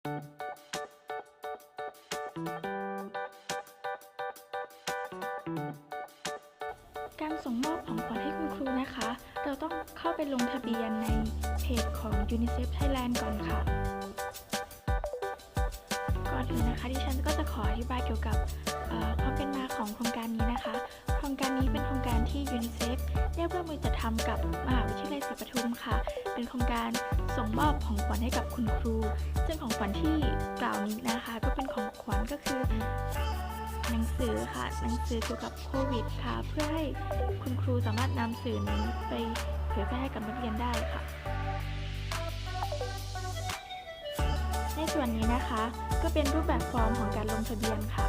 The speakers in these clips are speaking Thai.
การส่งมอบของขวัญให้คุณครูนะคะ เราต้องเข้าไปลงทะเบียนในเพจของ UNICEF Thailand ก่อนค่ะ ก่อนอื่นนะคะดิฉันก็จะขออธิบายเกี่ยวกับ ความเป็นมาของโครงการนี้นะคะ โครงการนี้เป็นโครงการที่ UNICEF ได้ร่วมมือจัดทำกับมหาวิทยาลัยศรีปทุมค่ะ เป็นโครงการส่งมอบของขวัญให้กับคุณครู ซึ่งของขวัญที่กล่าวนี้นะคะ ก็เป็นของขวัญก็คือหนังสือค่ะ หนังสือเกี่ยวกับโควิดค่ะ เพื่อให้คุณครูสามารถนำสื่อนี้ไปเผยแพร่ให้กับนักเรียนได้ค่ะในส่วนนี้นะคะ ก็เป็นรูปแบบฟอร์มของการลงทะเบียนค่ะ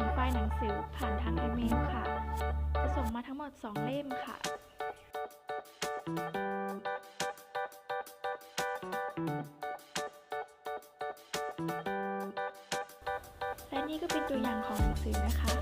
ส่งไฟล์หนังสือผ่านทางอีเมลค่ะ จะส่งมาทั้งหมด 2 เล่มค่ะ และนี่ก็เป็นตัวอย่างของหนังสือนะคะ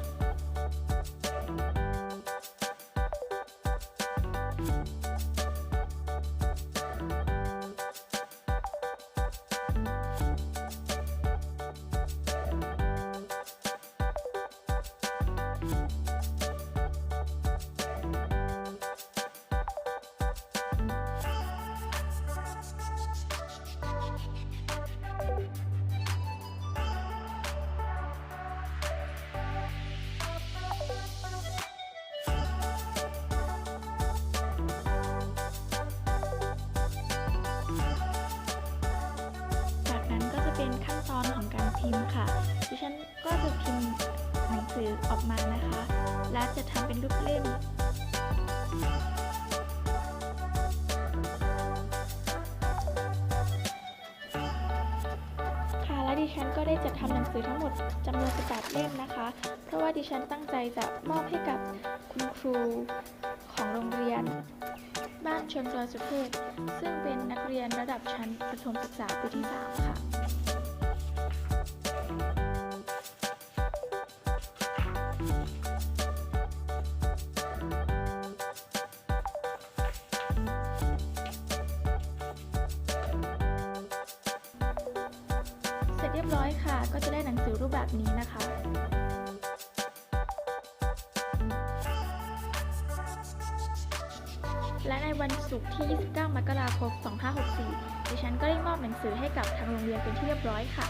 พิมพ์ค่ะ ดิฉันก็จะพิมพ์หนังสือออกมานะคะ และจะทำเป็นรูปเล่มค่ะและดิฉันก็ได้จัดทำหนังสือทั้งหมดจำนวน 18 เล่มนะคะ เพราะว่าดิฉันตั้งใจจะมอบให้กับคุณครูของโรงเรียน บ้านชนดอยสุเทพซึ่งเป็นนักเรียนระดับชั้นประถมศึกษาปีที่ 3 ค่ะ รียบร้อยค่ะ ก็จะได้หนังสือรูปแบบนี้นะคะ และในวันศุกร์ที่ 29 มกราคม 2564 ดิฉันก็ได้มอบหนังสือให้กับทางโรงเรียนเป็นที่เรียบร้อยค่ะ